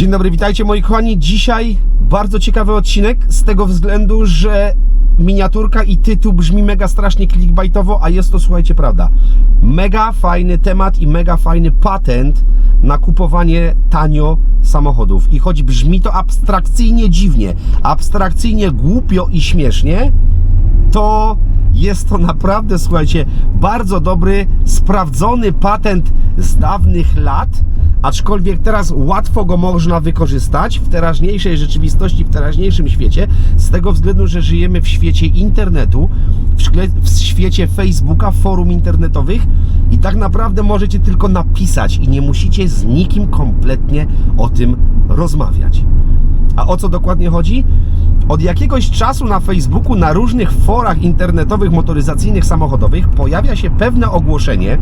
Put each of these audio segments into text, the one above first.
Dzień dobry, witajcie moi kochani. Dzisiaj bardzo ciekawy odcinek z tego względu, że miniaturka i tytuł brzmi mega strasznie clickbaitowo, a jest to, słuchajcie, prawda. Mega fajny temat i mega fajny patent na kupowanie tanio samochodów. I choć brzmi to abstrakcyjnie dziwnie, abstrakcyjnie głupio i śmiesznie, to jest to naprawdę, słuchajcie, bardzo dobry, sprawdzony patent z dawnych lat, aczkolwiek teraz łatwo go można wykorzystać w teraźniejszej rzeczywistości, w teraźniejszym świecie, z tego względu, że żyjemy w świecie internetu, w, szkle, w świecie Facebooka, forum internetowych i tak naprawdę możecie tylko napisać i nie musicie z nikim kompletnie o tym rozmawiać. A o co dokładnie chodzi? Od jakiegoś czasu na Facebooku, na różnych forach internetowych, motoryzacyjnych, samochodowych pojawia się pewne ogłoszenie,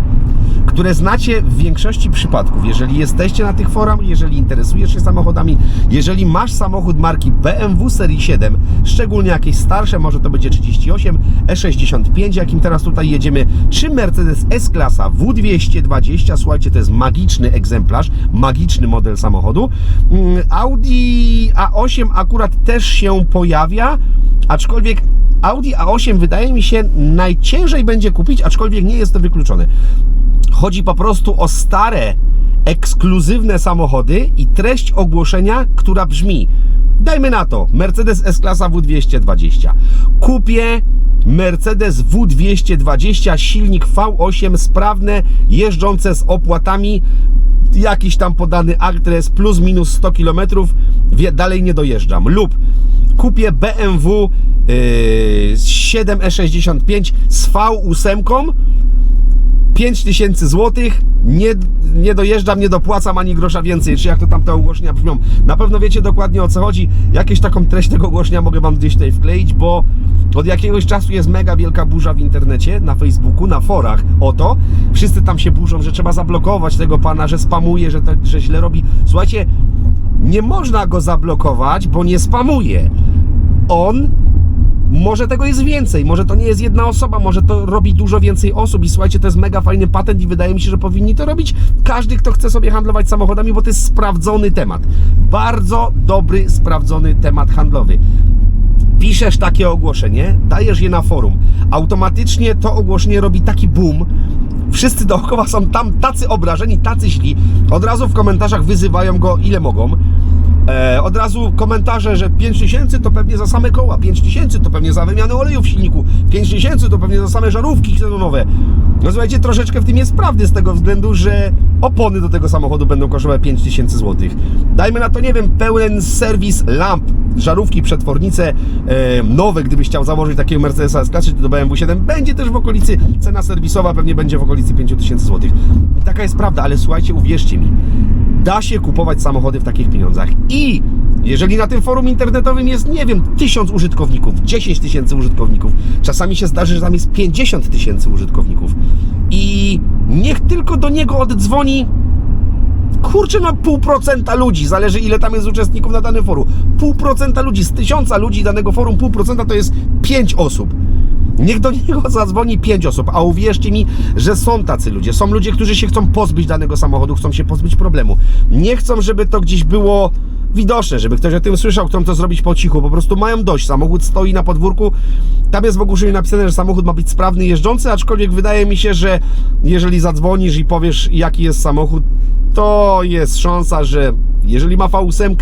które znacie w większości przypadków. Jeżeli jesteście na tych forach, jeżeli interesujesz się samochodami, jeżeli masz samochód marki BMW serii 7, szczególnie jakieś starsze, może to będzie 38, E65, jakim teraz tutaj jedziemy, czy Mercedes S-klasa W220, słuchajcie, to jest magiczny egzemplarz, magiczny model samochodu. Mm, Audi A8 akurat też się pojawia, aczkolwiek Audi A8 wydaje mi się najciężej będzie kupić, aczkolwiek nie jest to wykluczone. Chodzi po prostu o stare, ekskluzywne samochody i treść ogłoszenia, która brzmi: Dajmy na to, Mercedes S-klasa W220. Kupię Mercedes W220, silnik V8, sprawne, jeżdżące z opłatami, jakiś tam podany adres, plus minus 100 km, dalej nie dojeżdżam. Lub kupię BMW yy, 7E65 z V8, 5000 zł, nie, nie dojeżdżam, nie dopłacam ani grosza więcej, czy jak to tam te ogłoszenia brzmią. Na pewno wiecie dokładnie o co chodzi. Jakieś taką treść tego ogłoszenia mogę Wam gdzieś tutaj wkleić, bo od jakiegoś czasu jest mega wielka burza w internecie, na Facebooku, na forach o to. Wszyscy tam się burzą, że trzeba zablokować tego pana, że spamuje, że, to, że źle robi. Słuchajcie, nie można go zablokować, bo nie spamuje. On może tego jest więcej, może to nie jest jedna osoba, może to robi dużo więcej osób i słuchajcie, to jest mega fajny patent i wydaje mi się, że powinni to robić każdy, kto chce sobie handlować samochodami, bo to jest sprawdzony temat. Bardzo dobry, sprawdzony temat handlowy. Piszesz takie ogłoszenie, dajesz je na forum. Automatycznie to ogłoszenie robi taki boom. Wszyscy dookoła są tam tacy obrażeni, tacy źli. Od razu w komentarzach wyzywają go ile mogą. E, od razu komentarze, że 5000 to pewnie za same koła, 5000 to pewnie za wymianę oleju w silniku, 5000 to pewnie za same żarówki ksenonowe. No słuchajcie, troszeczkę w tym jest prawdy z tego względu, że opony do tego samochodu będą kosztowały 5000 zł. Dajmy na to, nie wiem, pełen serwis lamp, żarówki, przetwornice e, nowe, gdybyś chciał założyć takiego Mercedesa S-klasy czy do BMW 7, będzie też w okolicy, cena serwisowa pewnie będzie w okolicy 5000 zł. Taka jest prawda, ale słuchajcie, uwierzcie mi, da się kupować samochody w takich pieniądzach. I jeżeli na tym forum internetowym jest, nie wiem, tysiąc użytkowników, 10 tysięcy użytkowników, czasami się zdarzy, że tam jest 50 tysięcy użytkowników. I niech tylko do niego oddzwoni kurczę na pół procenta ludzi, zależy ile tam jest uczestników na danym forum. Pół procenta ludzi, z tysiąca ludzi danego forum, pół procenta to jest pięć osób. Niech do niego zadzwoni pięć osób, a uwierzcie mi, że są tacy ludzie. Są ludzie, którzy się chcą pozbyć danego samochodu, chcą się pozbyć problemu. Nie chcą, żeby to gdzieś było widoczne, żeby ktoś o tym słyszał, chcą to zrobić po cichu. Po prostu mają dość. Samochód stoi na podwórku. Tam jest w ogłoszeniu napisane, że samochód ma być sprawny, jeżdżący, aczkolwiek wydaje mi się, że jeżeli zadzwonisz i powiesz, jaki jest samochód, to jest szansa, że jeżeli ma V8,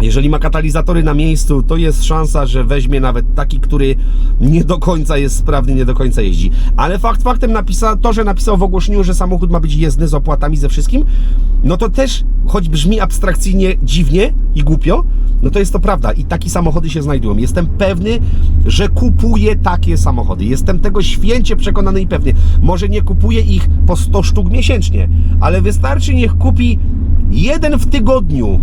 jeżeli ma katalizatory na miejscu, to jest szansa, że weźmie nawet taki, który nie do końca jest sprawny, nie do końca jeździ. Ale fakt faktem napisa, to, że napisał w ogłoszeniu, że samochód ma być jezdny z opłatami, ze wszystkim, no to też, choć brzmi abstrakcyjnie dziwnie i głupio, no to jest to prawda i takie samochody się znajdują. Jestem pewny, że kupuję takie samochody. Jestem tego święcie przekonany i pewny. Może nie kupuję ich po 100 sztuk miesięcznie, ale wystarczy niech kupi jeden w tygodniu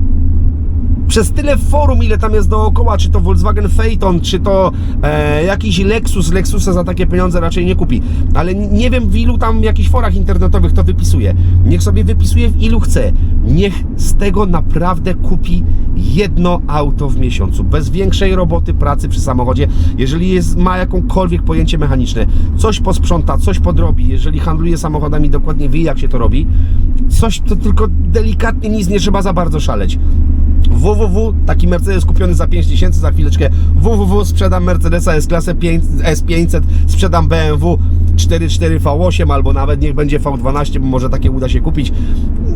przez tyle forum, ile tam jest dookoła, czy to Volkswagen Phaeton, czy to e, jakiś Lexus, Lexusa za takie pieniądze raczej nie kupi. Ale nie wiem w ilu tam jakichś forach internetowych to wypisuje. Niech sobie wypisuje w ilu chce. niech z tego naprawdę kupi jedno auto w miesiącu, bez większej roboty, pracy przy samochodzie. Jeżeli jest, ma jakąkolwiek pojęcie mechaniczne, coś posprząta, coś podrobi, jeżeli handluje samochodami, dokładnie wie jak się to robi, coś to tylko delikatnie, nic nie trzeba za bardzo szaleć www, taki Mercedes kupiony za 5000 za chwileczkę, www, sprzedam Mercedesa S-klasę 5 S500, sprzedam BMW 44 V8 albo nawet niech będzie V12, bo może takie uda się kupić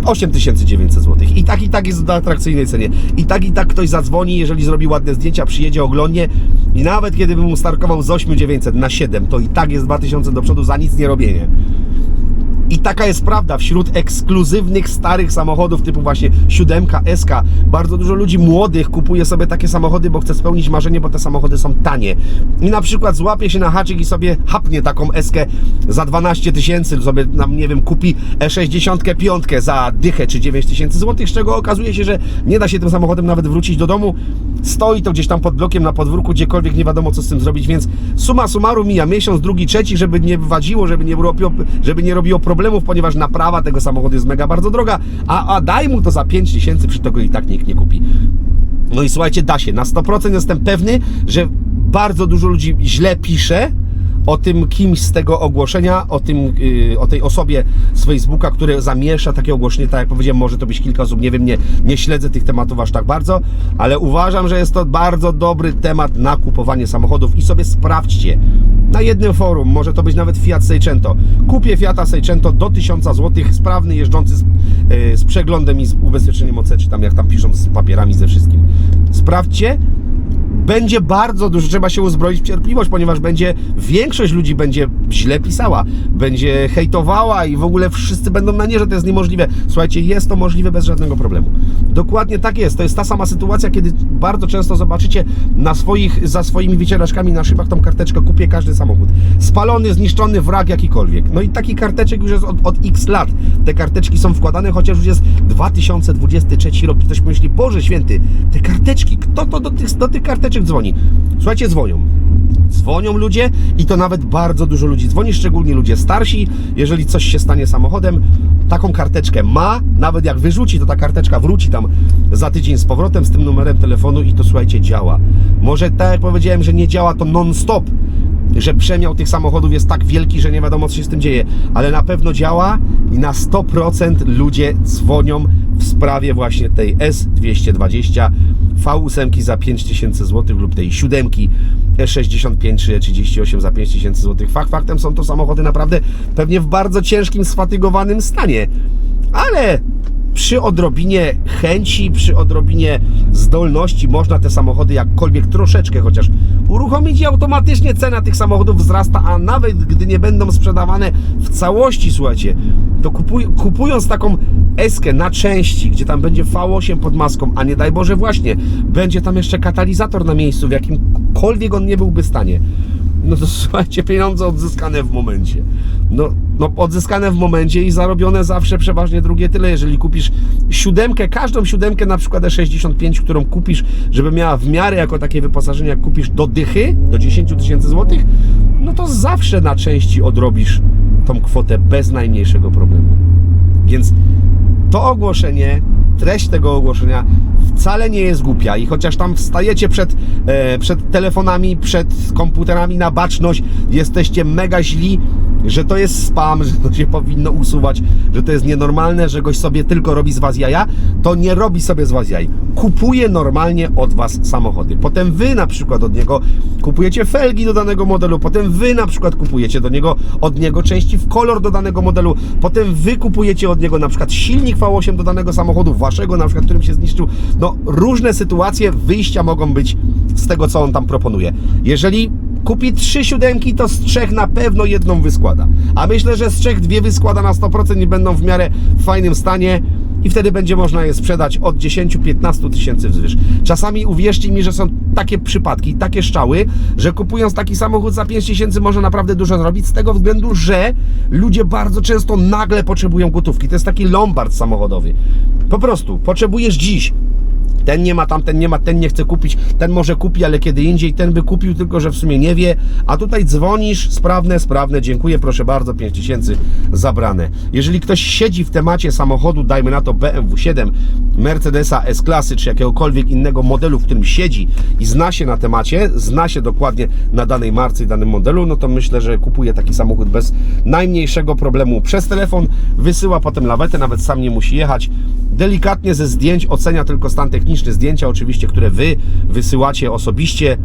8900 zł. I tak i tak jest w atrakcyjnej cenie. I tak i tak ktoś zadzwoni, jeżeli zrobi ładne zdjęcia, przyjedzie oglądnie i nawet kiedy bym mu starkował z 8900 na 7, to i tak jest 2000 do przodu za nic nie robienie. I taka jest prawda wśród ekskluzywnych starych samochodów typu właśnie 7 SK. Bardzo dużo ludzi młodych kupuje sobie takie samochody, bo chce spełnić marzenie, bo te samochody są tanie. I na przykład złapie się na haczyk i sobie hapnie taką SK za 12 tysięcy, sobie nam nie wiem, kupi E E65 za dychę czy 9 tysięcy złotych, z czego okazuje się, że nie da się tym samochodem nawet wrócić do domu. Stoi to gdzieś tam pod blokiem na podwórku, gdziekolwiek nie wiadomo co z tym zrobić, więc suma summarum mija miesiąc, drugi, trzeci, żeby nie wywadziło, żeby nie robiło, żeby nie robiło problemów, ponieważ naprawa tego samochodu jest mega bardzo droga, a, a daj mu to za 5 tysięcy, przy tego i tak nikt nie kupi. No i słuchajcie, da się. Na 100% jestem pewny, że bardzo dużo ludzi źle pisze o tym kimś z tego ogłoszenia, o, tym, yy, o tej osobie z Facebooka, który zamiesza takie ogłoszenie, tak jak powiedziałem, może to być kilka osób, nie wiem, nie, nie śledzę tych tematów aż tak bardzo, ale uważam, że jest to bardzo dobry temat na kupowanie samochodów i sobie sprawdźcie na jednym forum, może to być nawet Fiat Seicento. Kupię Fiata Seicento do 1000 zł, sprawny, jeżdżący z, yy, z przeglądem i z ubezpieczeniem OC, czy tam jak tam piszą z papierami, ze wszystkim. Sprawdźcie, będzie bardzo dużo, trzeba się uzbroić w cierpliwość, ponieważ będzie, większość ludzi będzie źle pisała, będzie hejtowała i w ogóle wszyscy będą na nie, że to jest niemożliwe. Słuchajcie, jest to możliwe bez żadnego problemu. Dokładnie tak jest. To jest ta sama sytuacja, kiedy bardzo często zobaczycie na swoich, za swoimi wycieraczkami na szybach tą karteczkę kupię każdy samochód. Spalony, zniszczony, wrak jakikolwiek. No i taki karteczek już jest od, od x lat. Te karteczki są wkładane, chociaż już jest 2023 rok. Ktoś myśli, Boże Święty, te karteczki, kto to do tych, do tych karteczek dzwoni? Słuchajcie, dzwonią. Dzwonią ludzie i to nawet bardzo dużo ludzi dzwoni, szczególnie ludzie starsi. Jeżeli coś się stanie samochodem, taką karteczkę ma, nawet jak wyrzuci, to ta karteczka wróci tam za tydzień z powrotem z tym numerem telefonu i to słuchajcie, działa. Może tak jak powiedziałem, że nie działa to non-stop, że przemiał tych samochodów jest tak wielki, że nie wiadomo co się z tym dzieje, ale na pewno działa i na 100% ludzie dzwonią w sprawie właśnie tej S220 V8 za 5000 zł lub tej 7 E65 czy E38 za 5000 zł. Fakt faktem są to samochody naprawdę pewnie w bardzo ciężkim, sfatygowanym stanie, ale przy odrobinie chęci, przy odrobinie zdolności można te samochody jakkolwiek troszeczkę chociaż uruchomić i automatycznie cena tych samochodów wzrasta, a nawet gdy nie będą sprzedawane w całości, słuchajcie, to kupuj, kupując taką eskę na części, gdzie tam będzie V8 pod maską, a nie daj Boże właśnie, będzie tam jeszcze katalizator na miejscu, w jakimkolwiek on nie byłby stanie, no to słuchajcie, pieniądze odzyskane w momencie. No, no odzyskane w momencie i zarobione zawsze przeważnie drugie tyle. Jeżeli kupisz siódemkę, każdą siódemkę na przykład E65, którą kupisz, żeby miała w miarę jako takie wyposażenie, jak kupisz do dychy, do 10 tysięcy złotych, no to zawsze na części odrobisz tą kwotę bez najmniejszego problemu. Więc to ogłoszenie, treść tego ogłoszenia wcale nie jest głupia i chociaż tam wstajecie przed, e, przed telefonami, przed komputerami na baczność, jesteście mega źli, że to jest spam, że to się powinno usuwać, że to jest nienormalne, że goś sobie tylko robi z was jaja, to nie robi sobie z was jaj. Kupuje normalnie od was samochody. Potem wy na przykład od niego kupujecie felgi do danego modelu, potem wy na przykład kupujecie do niego od niego części w kolor do danego modelu, potem wy kupujecie od niego na przykład silnik V8 do danego samochodu, waszego na przykład, którym się zniszczył. No różne sytuacje wyjścia mogą być z tego, co on tam proponuje. Jeżeli kupi trzy siódemki, to z trzech na pewno jedną wyskłada. A myślę, że z trzech dwie wyskłada na 100% i będą w miarę w fajnym stanie i wtedy będzie można je sprzedać od 10-15 tysięcy wzwyż. Czasami uwierzcie mi, że są takie przypadki, takie szczały, że kupując taki samochód za 5 tysięcy może naprawdę dużo zrobić z tego względu, że ludzie bardzo często nagle potrzebują gotówki. To jest taki lombard samochodowy. Po prostu potrzebujesz dziś ten nie ma, tamten nie ma, ten nie chce kupić, ten może kupi, ale kiedy indziej, ten by kupił, tylko że w sumie nie wie, a tutaj dzwonisz, sprawne, sprawne, dziękuję, proszę bardzo, 5000 zabrane. Jeżeli ktoś siedzi w temacie samochodu, dajmy na to BMW 7, Mercedesa S-klasy, czy jakiegokolwiek innego modelu, w którym siedzi i zna się na temacie, zna się dokładnie na danej marce i danym modelu, no to myślę, że kupuje taki samochód bez najmniejszego problemu. Przez telefon, wysyła potem lawetę, nawet sam nie musi jechać, delikatnie ze zdjęć ocenia tylko stan techniczny, zdjęcia oczywiście, które Wy wysyłacie osobiście,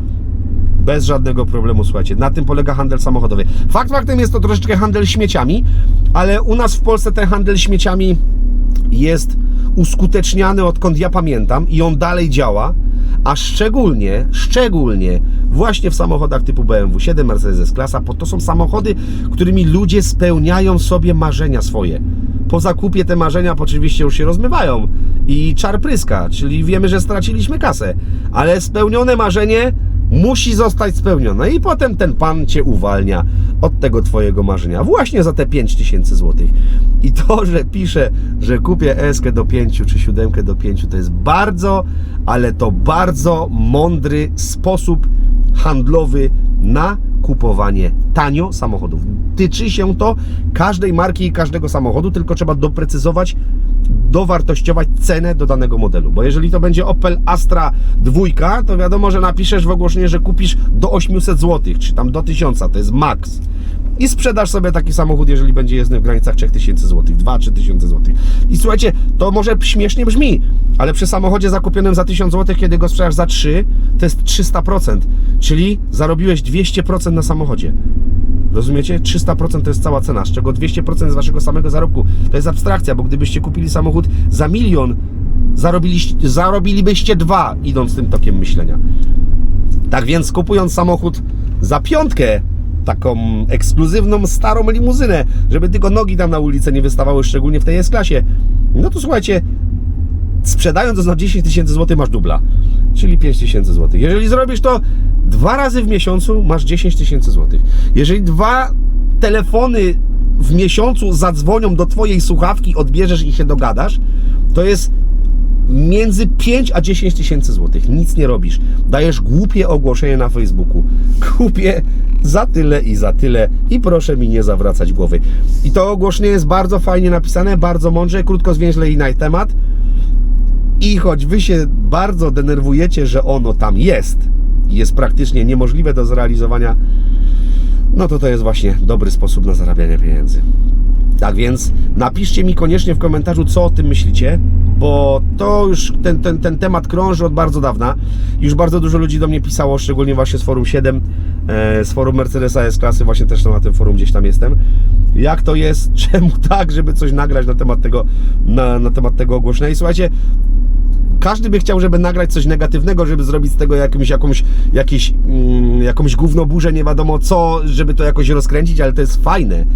bez żadnego problemu, słuchajcie. Na tym polega handel samochodowy. Fakt faktem jest to troszeczkę handel śmieciami, ale u nas w Polsce ten handel śmieciami jest uskuteczniany odkąd ja pamiętam i on dalej działa, a szczególnie, szczególnie właśnie w samochodach typu BMW 7, Mercedes klasa, bo to są samochody, którymi ludzie spełniają sobie marzenia swoje. Po zakupie te marzenia oczywiście już się rozmywają i czar pryska, czyli wiemy, że straciliśmy kasę, ale spełnione marzenie musi zostać spełnione i potem ten pan cię uwalnia od tego twojego marzenia właśnie za te 5000 zł. I to, że pisze, że kupię eskę do 5 czy siódemkę do 5, to jest bardzo, ale to bardzo mądry sposób handlowy na kupowanie tanio samochodów. Tyczy się to każdej marki i każdego samochodu, tylko trzeba doprecyzować, dowartościować cenę do danego modelu. Bo jeżeli to będzie Opel Astra dwójka, to wiadomo, że napiszesz w ogłoszeniu, że kupisz do 800 zł, czy tam do 1000, to jest maks. I sprzedasz sobie taki samochód, jeżeli będzie jezdny w granicach 3000 zł, 2-3 tysiące zł. I słuchajcie, to może śmiesznie brzmi, ale przy samochodzie zakupionym za 1000 zł, kiedy go sprzedasz za 3, to jest 300%, czyli zarobiłeś 200% na samochodzie. Rozumiecie? 300% to jest cała cena, z czego 200% z waszego samego zarobku. To jest abstrakcja, bo gdybyście kupili samochód za milion, zarobiliście, zarobilibyście dwa, idąc tym tokiem myślenia. Tak więc kupując samochód za piątkę, taką ekskluzywną, starą limuzynę, żeby tylko nogi tam na ulicę nie wystawały, szczególnie w tej S-klasie, no to słuchajcie, sprzedając to za 10 tysięcy złotych masz dubla, czyli 5 tysięcy złotych. Jeżeli zrobisz to dwa razy w miesiącu, masz 10 tysięcy złotych. Jeżeli dwa telefony w miesiącu zadzwonią do twojej słuchawki, odbierzesz i się dogadasz, to jest między 5 a 10 tysięcy złotych. Nic nie robisz. Dajesz głupie ogłoszenie na Facebooku. Kupię za tyle i za tyle i proszę mi nie zawracać głowy. I to ogłoszenie jest bardzo fajnie napisane, bardzo mądrze, krótko, zwięźle i na temat. I choć wy się bardzo denerwujecie, że ono tam jest jest praktycznie niemożliwe do zrealizowania, no to to jest właśnie dobry sposób na zarabianie pieniędzy. Tak więc napiszcie mi koniecznie w komentarzu, co o tym myślicie, bo to już ten, ten, ten temat krąży od bardzo dawna. Już bardzo dużo ludzi do mnie pisało, szczególnie właśnie z forum 7, e, z forum Mercedesa S-klasy, właśnie też na tym forum gdzieś tam jestem. Jak to jest, czemu tak, żeby coś nagrać na temat tego, na, na temat tego ogłoszenia. I słuchajcie, każdy by chciał, żeby nagrać coś negatywnego, żeby zrobić z tego jakimś, jakąś, jakieś, mm, jakąś gównoburzę, nie wiadomo co, żeby to jakoś rozkręcić, ale to jest fajne.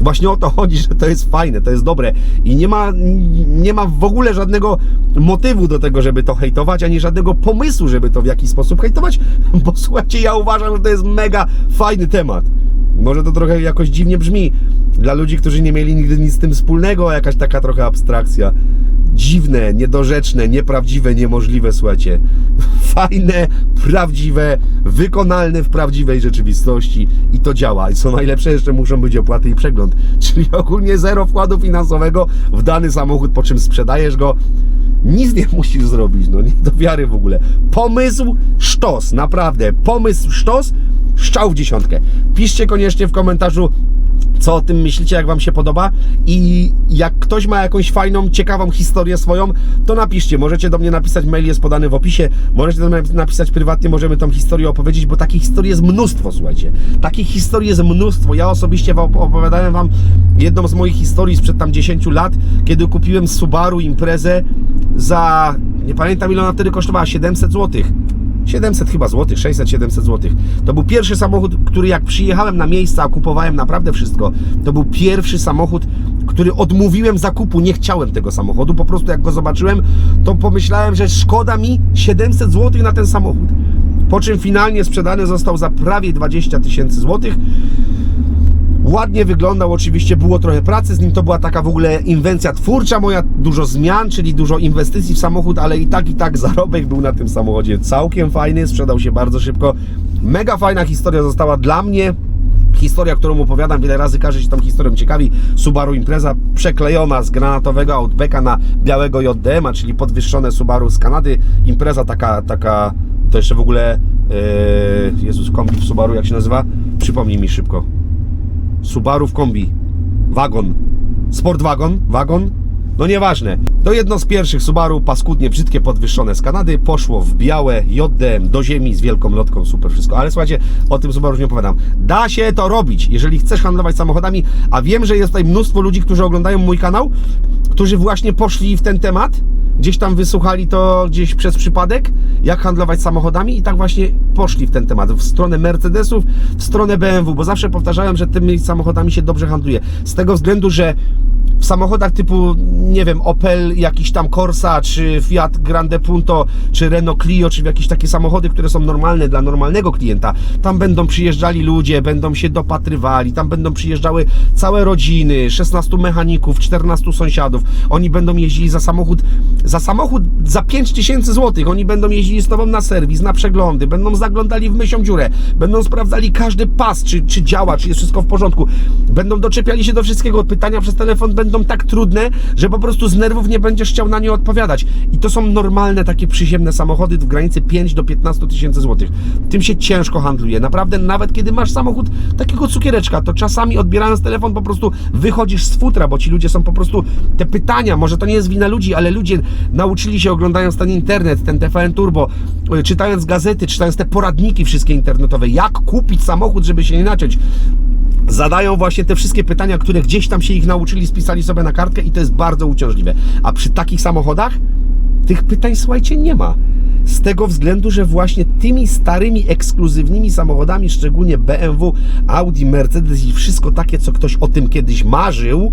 Właśnie o to chodzi, że to jest fajne, to jest dobre i nie ma, nie ma w ogóle żadnego motywu do tego, żeby to hejtować, ani żadnego pomysłu, żeby to w jakiś sposób hejtować, bo słuchajcie, ja uważam, że to jest mega fajny temat. Może to trochę jakoś dziwnie brzmi dla ludzi, którzy nie mieli nigdy nic z tym wspólnego, jakaś taka trochę abstrakcja dziwne, niedorzeczne, nieprawdziwe, niemożliwe, słuchajcie. Fajne, prawdziwe, wykonalne w prawdziwej rzeczywistości i to działa. I co najlepsze, jeszcze muszą być opłaty i przegląd. Czyli ogólnie zero wkładu finansowego w dany samochód, po czym sprzedajesz go. Nic nie musisz zrobić, no nie do wiary w ogóle. Pomysł sztos, naprawdę. Pomysł sztos, szczał w dziesiątkę. Piszcie koniecznie w komentarzu, co o tym myślicie, jak Wam się podoba i jak ktoś ma jakąś fajną, ciekawą historię swoją, to napiszcie. Możecie do mnie napisać, mail jest podany w opisie, możecie do mnie napisać prywatnie, możemy tą historię opowiedzieć, bo takich historii jest mnóstwo, słuchajcie. Takich historii jest mnóstwo. Ja osobiście opowiadałem Wam jedną z moich historii sprzed tam 10 lat, kiedy kupiłem Subaru Imprezę za, nie pamiętam ile ona wtedy kosztowała, 700 złotych. 700 chyba złotych, 600-700 złotych. To był pierwszy samochód, który jak przyjechałem na miejsce, a kupowałem naprawdę wszystko, to był pierwszy samochód, który odmówiłem zakupu, nie chciałem tego samochodu, po prostu jak go zobaczyłem, to pomyślałem, że szkoda mi 700 złotych na ten samochód. Po czym finalnie sprzedany został za prawie 20 tysięcy złotych. Ładnie wyglądał, oczywiście było trochę pracy z nim, to była taka w ogóle inwencja twórcza moja, dużo zmian, czyli dużo inwestycji w samochód, ale i tak, i tak zarobek był na tym samochodzie całkiem fajny, sprzedał się bardzo szybko. Mega fajna historia została dla mnie, Historia, którą opowiadam wiele razy, każdy się tą historią ciekawi. Subaru Impreza przeklejona z granatowego Outbacka na białego JDM, czyli podwyższone Subaru z Kanady. Impreza taka, taka to jeszcze w ogóle yy, Jezus, kombi w Subaru, jak się nazywa? Przypomnij mi szybko. Subaru w kombi. Wagon. Sport wagon? Wagon? No nieważne. To jedno z pierwszych Subaru, paskudnie brzydkie, podwyższone z Kanady, poszło w białe JDM do ziemi z wielką lotką, super wszystko. Ale słuchajcie, o tym Subaru już nie opowiadam. Da się to robić, jeżeli chcesz handlować samochodami, a wiem, że jest tutaj mnóstwo ludzi, którzy oglądają mój kanał, którzy właśnie poszli w ten temat, gdzieś tam wysłuchali to gdzieś przez przypadek, jak handlować samochodami i tak właśnie poszli w ten temat, w stronę Mercedesów, w stronę BMW, bo zawsze powtarzałem, że tymi samochodami się dobrze handluje. Z tego względu, że w samochodach typu, nie wiem, Opel, jakiś tam Corsa, czy Fiat Grande Punto, czy Renault Clio, czy jakieś takie samochody, które są normalne dla normalnego klienta, tam będą przyjeżdżali ludzie, będą się dopatrywali, tam będą przyjeżdżały całe rodziny, 16 mechaników, 14 sąsiadów, oni będą jeździli za samochód, za samochód za 5000 zł, oni będą jeździli z Tobą na serwis, na przeglądy, będą zaglądali w mysią dziurę, będą sprawdzali każdy pas, czy, czy działa, czy jest wszystko w porządku, będą doczepiali się do wszystkiego, pytania przez telefon będą tak trudne, że po prostu z nerwów nie będziesz chciał na nie odpowiadać. I to są normalne takie przyziemne samochody w granicy 5 do 15 tysięcy złotych. Tym się ciężko handluje. Naprawdę, nawet kiedy masz samochód takiego cukiereczka, to czasami odbierając telefon po prostu wychodzisz z futra, bo ci ludzie są po prostu te pytania, może to nie jest wina ludzi, ale ludzie nauczyli się oglądając ten internet, ten TVN Turbo, y, czytając gazety, czytając te poradniki wszystkie internetowe, jak kupić samochód, żeby się nie naciąć zadają właśnie te wszystkie pytania, które gdzieś tam się ich nauczyli, spisali sobie na kartkę i to jest bardzo uciążliwe. A przy takich samochodach tych pytań, słuchajcie, nie ma. Z tego względu, że właśnie tymi starymi, ekskluzywnymi samochodami, szczególnie BMW, Audi, Mercedes i wszystko takie, co ktoś o tym kiedyś marzył,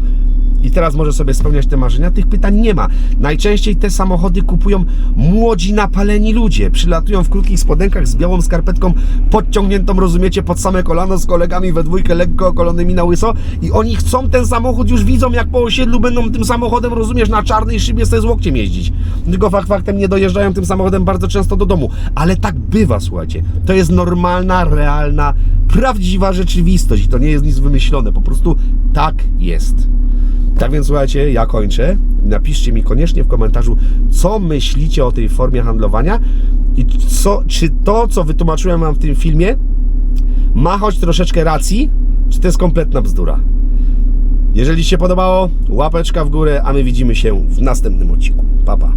i teraz może sobie spełniać te marzenia, tych pytań nie ma. Najczęściej te samochody kupują młodzi, napaleni ludzie. Przylatują w krótkich spodenkach z białą skarpetką podciągniętą, rozumiecie, pod same kolano z kolegami we dwójkę lekko okolonymi na łyso i oni chcą ten samochód, już widzą jak po osiedlu będą tym samochodem, rozumiesz, na czarnej szybie sobie z łokciem jeździć. Tylko fakt faktem nie dojeżdżają tym samochodem bardzo często do domu. Ale tak bywa, słuchajcie. To jest normalna, realna, prawdziwa rzeczywistość i to nie jest nic wymyślone. Po prostu tak jest. Tak więc słuchajcie, ja kończę. Napiszcie mi koniecznie w komentarzu, co myślicie o tej formie handlowania i co, czy to, co wytłumaczyłem Wam w tym filmie, ma choć troszeczkę racji, czy to jest kompletna bzdura. Jeżeli się podobało, łapeczka w górę, a my widzimy się w następnym odcinku. Pa, pa.